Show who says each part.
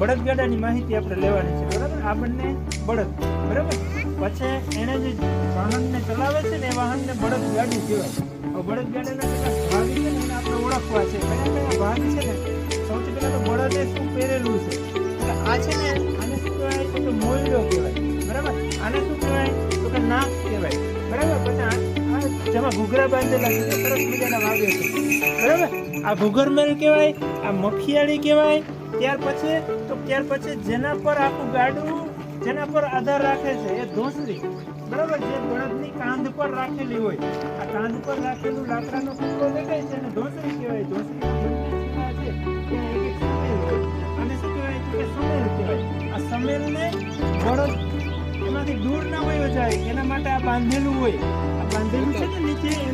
Speaker 1: બળદગાડાની માહિતી આપણે લેવાની છે, બરાબર? આપણને બળદ, બરાબર? પછી એને જે વાહનને ચલાવે છે ને, એ વાહનને બળદગાડી કહેવાય. હવે બળદગાડાના કેટલા ભાગ છે ને આપણે ઓળખવા છે. કયા કયા ભાગ છે ને, સૌથી પહેલાં તો બળદે શું પહેરેલું છે? આ છે ને, આને શું કહેવાય? તો મોયડો કહેવાય. બરાબર? આને શું કહેવાય? તો કે નાક કહેવાય. બરાબર? પછી જેમાં ઘૂઘરા બાંધેલા છે સરસ મજાના વાગે છે. બરાબર? આ ઘૂઘરમેલ કહેવાય, આ મખિયાળી કહેવાય ત્યાર પછી, તો ત્યાર પછી જેના પર આખું ગાડું, જેના પર આધાર રાખે છે, એ ધોસરી. બરાબર? જે બળદની કાંધ પર રાખેલી હોય. આ કાંધ પર રાખેલું લાકડાનો ટુકડો દેખાય છે અને ધોસરી કહેવાય. ધોસરી હોય. અને શું કહેવાય? કે સમેલ આ સમેલને બળદ એમાંથી દૂર ના વયો જાય. એના માટે આ બાંધેલું હોય. આ બાંધેલું છે ને નીચે